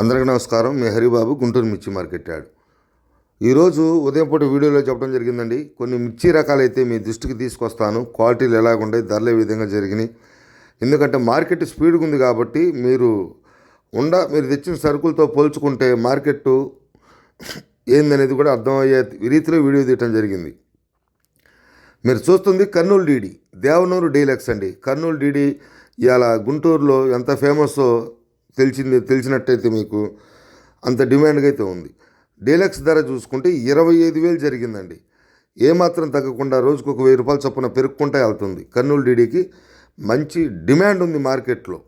అందరికీ నమస్కారం. మీ హరిబాబు గుంటూరు మిర్చి మార్కెట్ యాడ్. ఈరోజు ఉదయం పూట వీడియోలో చెప్పడం జరిగిందండి. కొన్ని మిర్చి రకాలైతే మీ దృష్టికి తీసుకొస్తాను. క్వాలిటీలు ఎలాగుంటాయి ధరలు ఏ విధంగా జరిగినాయి. ఎందుకంటే మార్కెట్ స్పీడ్గా ఉంది కాబట్టి మీరు ఉండ మీరు తెచ్చిన సరుకులతో పోల్చుకుంటే మార్కెట్ ఏందనేది కూడా అర్థమయ్యే రీతిలో వీడియో తీయటం జరిగింది. మీరు చూస్తుంది కర్నూలు డీడీ దేవనూరు డీలక్స్ అండి. కర్నూలు డీడీ ఇవాళ గుంటూరులో ఎంత ఫేమస్ తెలిసింది తెలిసినట్టయితే మీకు అంత డిమాండ్గా అయితే ఉంది. డీలక్స్ ధర చూసుకుంటే ఇరవై ఐదు వేలు జరిగిందండి. ఏమాత్రం తగ్గకుండా రోజుకు ఒక వెయ్యి రూపాయలు చొప్పున పెరుక్కుంటే వెళ్తుంది. కర్నూలు డీడీకి మంచి డిమాండ్ ఉంది మార్కెట్లో.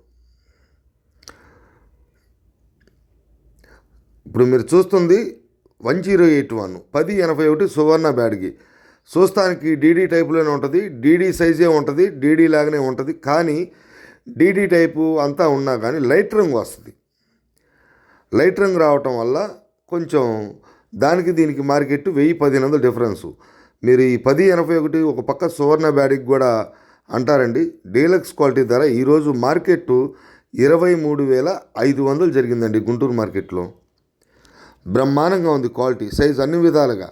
ఇప్పుడు మీరు చూస్తుంది వన్ జీరో ఎయిట్ వన్ పది ఎనభై ఒకటి సువర్ణ బ్యాడ్కి చూస్తానికి డీడీ టైప్లోనే ఉంటుంది డీడీ సైజే ఉంటుంది డీడీ లాగానే ఉంటుంది. కానీ డీడీ టైపు అంతా ఉన్నా కానీ లైట్ రంగు వస్తుంది. లైట్ రంగు రావటం వల్ల కొంచెం దానికి దీనికి మార్కెట్ వెయ్యి పదిహేను వందలు డిఫరెన్సు. మీరు ఈ పది ఎనభై ఒకటి ఒక పక్క సువర్ణ బ్యాడ్కి కూడా అంటారండి డీలక్స్ క్వాలిటీ ధర ఈరోజు మార్కెట్ ఇరవై మూడు వేల ఐదు వందలు జరిగిందండి గుంటూరు మార్కెట్లో. బ్రహ్మాండంగా ఉంది క్వాలిటీ సైజ్ అన్ని విధాలుగా.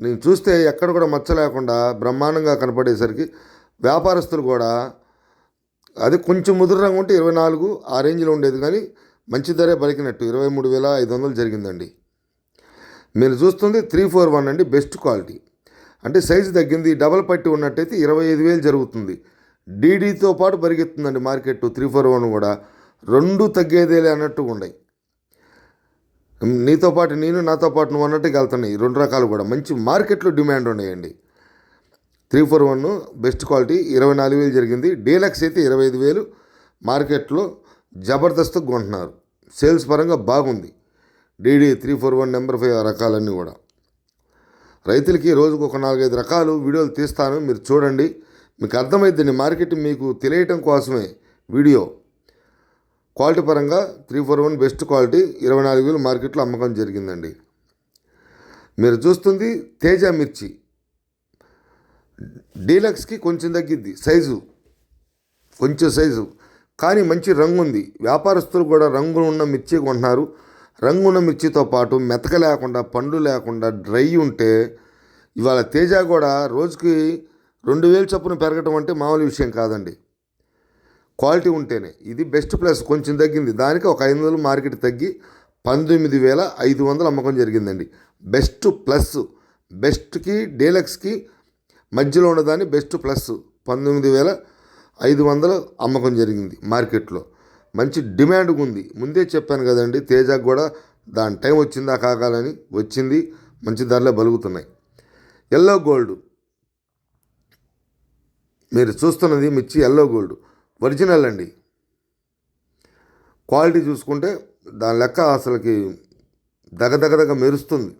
నేను చూస్తే ఎక్కడ కూడా మచ్చ లేకుండా బ్రహ్మాండంగా కనపడేసరికి వ్యాపారస్తులు కూడా అది కొంచెం ముదురు రంగు ఉంటే ఇరవై నాలుగు ఆ రేంజ్లో ఉండేది కానీ మంచి ధరే పలికినట్టు ఇరవై మూడు వేల ఐదు వందలు జరిగిందండి. మీరు చూస్తుంది త్రీ ఫోర్ వన్ అండి బెస్ట్ క్వాలిటీ. అంటే సైజు తగ్గింది డబల్ పట్టి ఉన్నట్టయితే ఇరవై ఐదు వేలు జరుగుతుంది. డీడీతో పాటు పరిగెత్తుందండి మార్కెట్ త్రీ ఫోర్ వన్ కూడా. రెండు తగ్గేదేలే అన్నట్టు ఉన్నాయి. నీతో పాటు నేను నాతో పాటు నువ్వు అన్నట్టుగా వెళ్తున్నాయి. రెండు రకాలు కూడా. మంచి మార్కెట్లో డిమాండ్ ఉన్నాయండి. Three four one best quality ఇరవై నాలుగు వేలు జరిగింది. డీలక్స్ అయితే ఇరవై ఐదు వేలు. మార్కెట్లో జబర్దస్త్ కొంటున్నారు. సేల్స్ పరంగా బాగుంది. DD three four one number five రకాలన్నీ కూడా. రైతులకి రోజుకు ఒక నాలుగైదు రకాలు వీడియోలు తీస్తాను. మీరు చూడండి. మీకు అర్థమైద్దండి మార్కెట్ మీకు తెలియటం కోసమే వీడియో. క్వాలిటీ పరంగా three four one best quality ఇరవై నాలుగు వేలు మార్కెట్లో అమ్మకం జరిగిందండి. మీరు చూస్తుంది తేజ మిర్చి. డీలక్స్కి కొంచెం తగ్గిద్ది. సైజు. కొంచెం సైజు. కానీ మంచి రంగు ఉంది. వ్యాపారస్తులు కూడా రంగు ఉన్న మిర్చి కొంటున్నారు. రంగు ఉన్న మిర్చితో పాటు మెతక లేకుండా పండు లేకుండా డ్రై ఉంటే ఇవాళ తేజ కూడా రోజుకి రెండు వేలు చొప్పున పెరగటం అంటే మామూలు విషయం కాదండి. క్వాలిటీ ఉంటేనే. ఇది బెస్ట్ ప్లస్. కొంచెం తగ్గింది. దానికి ఒక ఐదు వందలు మార్కెట్ తగ్గి పంతొమ్మిది వేల ఐదు వందలు అమ్మకం జరిగిందండి. Best plus. బెస్ట్కి డీలక్స్కి మధ్యలో ఉన్నదాన్ని బెస్ట్ ప్లస్ పంతొమ్మిది వేల ఐదు వందలు అమ్మకం జరిగింది మార్కెట్లో. మంచి డిమాండ్ ఉంది. ముందే చెప్పాను కదండి తేజకు కూడా దాని టైం వచ్చిందా కాకాలని వచ్చింది మంచి ధరలే బలుగుతున్నాయి. Yellow gold. మీరు చూస్తున్నది మిర్చి ఎల్లో గోల్డ్. ఒరిజినల్ అండి. క్వాలిటీ చూసుకుంటే దాని లెక్క అసలుకి దగదగదగ మెరుస్తుంది.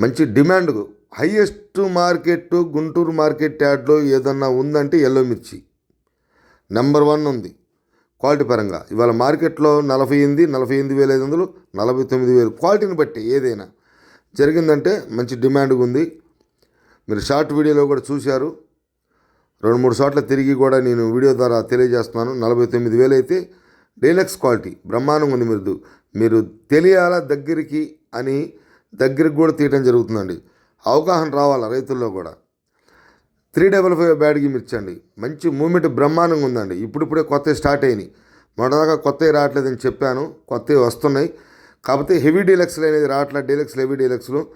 మంచి demand highest market Guntur market యార్డ్లో ఏదన్నా ఉందంటే ఎల్లో మిర్చి. నెంబర్ వన్ ఉంది. క్వాలిటీ పరంగా. ఇవాళ మార్కెట్లో నలభై ఎనిమిది నలభై ఎనిమిది వేల ఐదు వందలు నలభై తొమ్మిది వేలు. క్వాలిటీని బట్టి ఏదైనా. జరిగిందంటే మంచి డిమాండ్గా ఉంది. మీరు షార్ట్ వీడియోలో కూడా చూశారు. రెండు మూడు చోట్ల తిరిగి కూడా నేను వీడియో ద్వారా తెలియజేస్తున్నాను. నలభై తొమ్మిది వేలు అయితే డీలక్స్ క్వాలిటీ బ్రహ్మాండంగా ఉంది మీరు మీరు తెలియాలా దగ్గరికి అని దగ్గరికి కూడా తీయటం జరుగుతుందండి. అవగాహన రావాలా రైతుల్లో కూడా? త్రీ డబల్ ఫైవ్ బ్యాడ్కి మిర్చండి మంచి మూమెంట్ బ్రహ్మాండంగా ఉందండి. ఇప్పుడిప్పుడే కొత్తవి స్టార్ట్ అయినాయి మొదటిదాకా కొత్తవి రావట్లేదని చెప్పాను. కొత్తవి వస్తున్నాయి. కాకపోతే హెవీ డీలక్స్లు అనేది రావట్లేదు డీలక్స్ హెవీ డీలక్స్లు.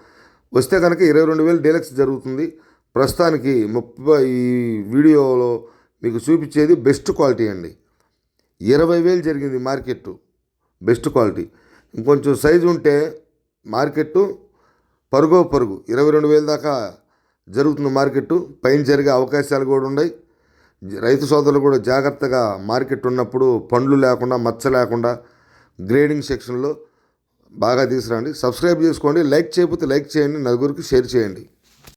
వస్తే కనుక ఇరవై రెండు వేలు డీలక్స్ జరుగుతుంది. ప్రస్తుతానికి ముప్పై ఈ వీడియోలో మీకు చూపించేది బెస్ట్ క్వాలిటీ అండి. ఇరవై వేలు జరిగింది మార్కెట్ బెస్ట్ క్వాలిటీ. ఇంకొంచెం సైజు ఉంటే మార్కెట్ పరుగో పరుగు. ఇరవై రెండు వేల దాకా జరుగుతున్న మార్కెట్ పైన జరిగే అవకాశాలు కూడా ఉన్నాయి. రైతు సోదరులు కూడా జాగ్రత్తగా మార్కెట్ ఉన్నప్పుడు పండ్లు లేకుండా మచ్చ లేకుండా గ్రేడింగ్ సెక్షన్లో బాగా తీసుకురండి. సబ్స్క్రైబ్ చేసుకోండి. లైక్ చేయకపోతే లైక్ చేయండి. నలుగురికి షేర్ చేయండి.